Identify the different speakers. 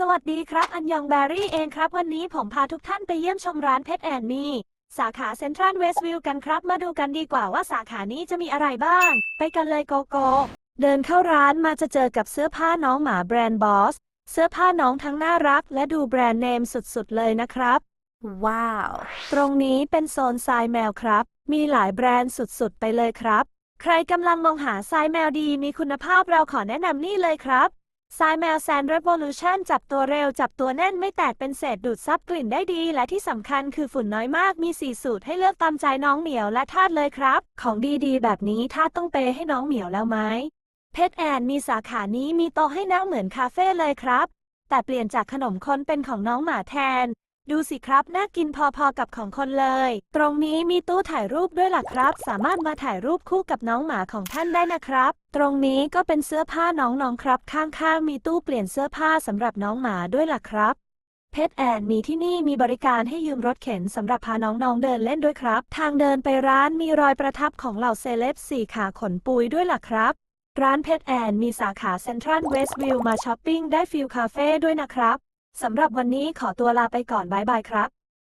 Speaker 1: สวัสดีครับ อันยองแบรี่เองครับ วันนี้ผมพาทุกท่านไปเยี่ยมชมร้านเพชรแอนมีสาขาเซ็นทรัลเวสต์วิวกันครับ มาดูกันดีกว่าว่าสาขานี้จะมีอะไรบ้าง ไปกันเลยโกโก้เดินเข้าร้านมาจะเจอกับเสื้อผ้าน้องหมาแบรนด์บอส เสื้อผ้าน้องทั้งน่ารัก และดูแบรนด์เนมสุดๆ เลยนะครับ
Speaker 2: ว้าว
Speaker 1: ตรงนี้เป็นโซนทรายแมวครับ มีหลายแบรนด์สุดๆ ไปเลยครับ ใครกำลังมองหาทรายแมวดีมีคุณภาพเราขอแนะนำนี่เลยครับ สายแมวแซนด์เรโวลูชันจับตัวเร็วจับตัวแน่นไม่แตกเป็นเศษดูดซับกลิ่นได้ดี และที่สำคัญคือฝุ่นน้อยมากมีสีสูตรให้เลือกตามใจน้องเหมียวและทาดเลยครับ ของดีๆ แบบนี้ทาดต้องเปให้น้องเหมียวแล้วไหมเพชรแอนมีสาขานี้มีโต๊ะให้นั่งเหมือนคาเฟ่เลยครับ แต่เปลี่ยนจากขนมคนเป็นของน้องหมาแทน ดูสิครับ น่ากินพอๆกับของคนเลย ตรงนี้มีตู้ถ่ายรูปด้วยล่ะครับ สามารถมาถ่ายรูปคู่กับน้องหมาของท่านได้นะครับ ตรงนี้ก็เป็นเสื้อผ้าน้องๆครับ ข้างๆ มีตู้เปลี่ยนเสื้อผ้าสำหรับน้องหมาด้วยล่ะครับเพชรแอนมีที่นี่มีบริการให้ยืมรถเข็นสำหรับพาน้องๆเดินเล่นด้วยครับ ทางเดินไปร้านมีรอยประทับของเหล่าเซเลบสี่ขาขนปุยด้วยล่ะครับ ร้านเพชรแอนมีสาขาเซ็นทรัลเวสต์วิวมาช้อปปิ้งได้ฟิลคาเฟ่ด้วยนะครับ สำหรับวันนี้ขอตัวลาไปก่อนบายบายครับ